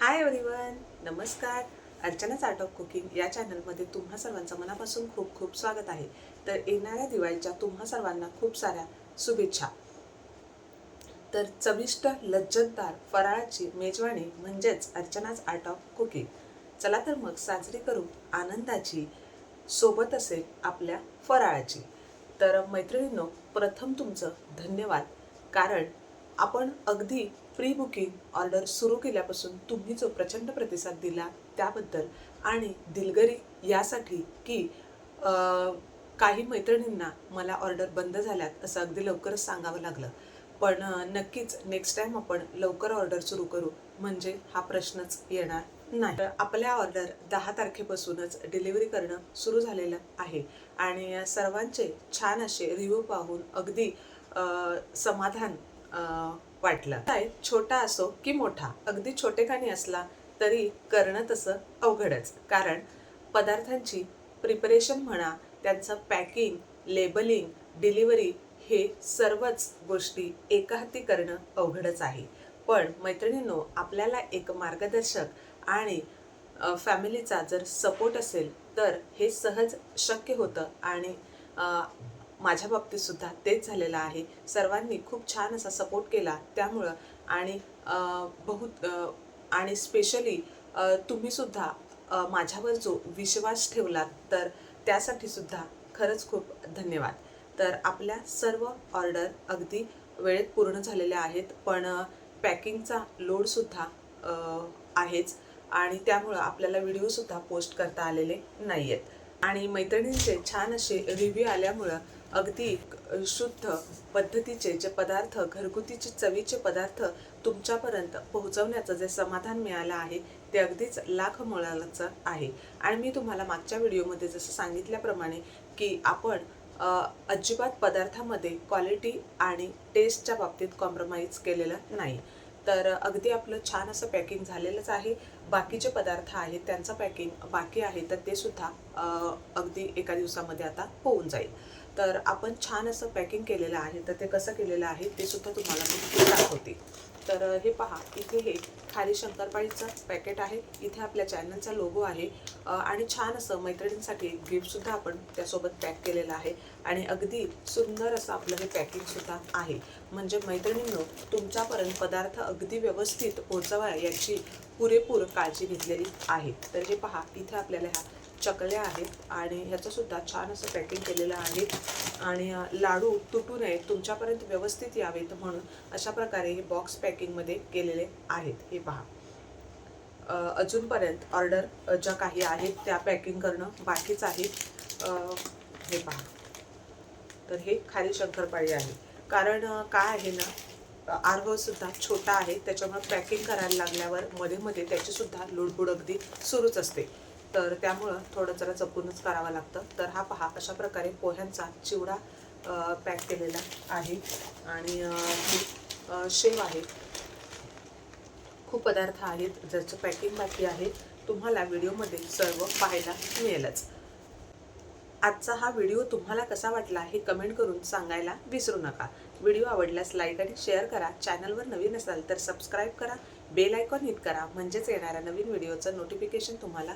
Hi everyone नमस्कार. अर्चनाच art of cooking या चॅनलमध्ये तुम्हा सर्वांचं मनापासून खूप खूप स्वागत आहे. तर येणाऱ्या दिवाळीच्या तुम्हा सर्वांना खूप साऱ्या शुभेच्छा. तर चविष्ट लज्जतदार फराळाची मेजवानी म्हणजेच अर्चनाच आर्ट ऑफ कुकिंग चला तर मग साजरी करू आनंदाची सोबत असेल आपल्या फराळाची. तर मैत्रिणींनो प्रथम तुमचं धन्यवाद. कारण आपण अगदी प्री बुकिंग ऑर्डर सुरू केल्यापासून तुम्ही जो प्रचंड प्रतिसाद दिला त्याबद्दल आणि दिलगरी यासाठी की काही मैत्रिणींना मला ऑर्डर बंद झाल्यात असं अगदी लवकरच सांगावं लागलं. पण नक्कीच नेक्स्ट टाईम आपण लवकर ऑर्डर सुरू करू म्हणजे हा प्रश्नच येणार नाही. तर आपल्या ऑर्डर दहा तारखेपासूनच डिलिव्हरी करणं सुरू झालेलं आहे आणि सर्वांचे छान असे रिव्ह्यू पाहून अगदी समाधान वाटलं. काय छोटा असो की मोठा अगदी छोटेखानी असला तरी करणं तसं अवघडच. कारण पदार्थांची प्रिपरेशन म्हणा त्यांचं पॅकिंग लेबलिंग डिलिव्हरी हे सर्वच गोष्टी एका हाती करणं अवघडच आहे. पण मैत्रिणींनो आपल्याला एक मार्गदर्शक आणि फॅमिलीचा जर सपोर्ट असेल तर हे सहज शक्य होतं आणि माझ्या बाबतीतसुद्धा तेच झालेलं आहे. सर्वांनी खूप छान असा सपोर्ट केला. त्यामुळं आणि बहुत आणि स्पेशली तुम्हीसुद्धा माझ्यावर जो विश्वास ठेवलात तर त्यासाठी सुद्धा खरंच खूप धन्यवाद. तर आपल्या सर्व ऑर्डर अगदी वेळेत पूर्ण झालेल्या आहेत पण पॅकिंगचा लोडसुद्धा आहेच. आणि त्यामुळं आपल्याला व्हिडिओसुद्धा पोस्ट करता आलेले नाही आहेत आणि मैत्रिणींचे छान असे रिव्ह्यू आल्यामुळं अगदी शुद्ध पद्धतीचे जे पदार्थ घरगुतीचे चवीचे पदार्थ तुमच्यापर्यंत पोहोचवण्याचं जे समाधान मिळालं आहे ते अगदीच लाख मोलाचं आहे. आणि मी तुम्हाला मागच्या व्हिडिओमध्ये जसं सांगितल्याप्रमाणे की आपण अजिबात पदार्थामध्ये क्वालिटी आणि टेस्टच्या बाबतीत कॉम्प्रोमाइज केलेलं नाही. तर अगदी आपलं छान असं पॅकिंग झालेलंच आहे. बाकीचे पदार्थ आहेत त्यांचं पॅकिंग बाकी आहे तर ते सुद्धा अगदी एका दिवसामध्ये आता होऊन जाईल. तर आपण छान असं पॅकिंग केलेलं आहे. तर ते कसं केलेलं आहे ते सुद्धा तुम्हाला तर हे पहा इथे हे खाली शंकरपाळीचं पॅकेट आहे. इथे आपल्या चॅनलचा लोगो आहे. आणि छान असं मैत्रिणींसाठी गिफ्टसुद्धा आपण त्यासोबत पॅक केलेलं आहे. आणि अगदी सुंदर असं आपलं हे पॅकिंगसुद्धा आहे. म्हणजे मैत्रिणींनो तुमच्यापर्यंत पदार्थ अगदी व्यवस्थित पोहोचावा याची पुरेपूर काळजी घेतलेली आहे. तर हे पहा इथे आपल्याला ह्या चकल्या आहेत आणि ह्याचं सुद्धा छान असं पॅकिंग केलेलं आहे. आणि लाडू तुटू नयेत तुमच्यापर्यंत व्यवस्थित यावेत म्हणून अशा प्रकारे हे बॉक्स पॅकिंगमध्ये केलेले आहेत. हे पहा. अजूनपर्यंत ऑर्डर ज्या काही आहेत त्या पॅकिंग करणं बाकीच आहे. हे पहा. तर हे खाली शंकरपाळी आहे. कारण काय आहे ना आरवसुद्धा छोटा आहे. त्याच्यामुळे पॅकिंग करायला लागल्यावर मध्ये मध्ये त्याचीसुद्धा लुडबुड अगदी सुरूच असते. तर त्यामुळं थोडं जरा जपूनच करावं लागतं. तर हा पहा अशा प्रकारे पोह्यांचा चिवडा पॅक केलेला आहे. आणि शेव आहे. खूप पदार्थ आहेत ज्याचं पॅकिंग बाकी आहे. तुम्हाला व्हिडिओमध्ये सर्व पाहायला मिळेलच. आजचा हा व्हिडिओ तुम्हाला कसा वाटला हे कमेंट करून सांगायला विसरू नका. व्हिडिओ आवडल्यास लाईक आणि शेअर करा. चॅनलवर नवीन असाल तर सबस्क्राईब करा. बेल आयकॉन हिट करा. म्हणजेच येणाऱ्या नवीन व्हिडिओचं नोटिफिकेशन तुम्हाला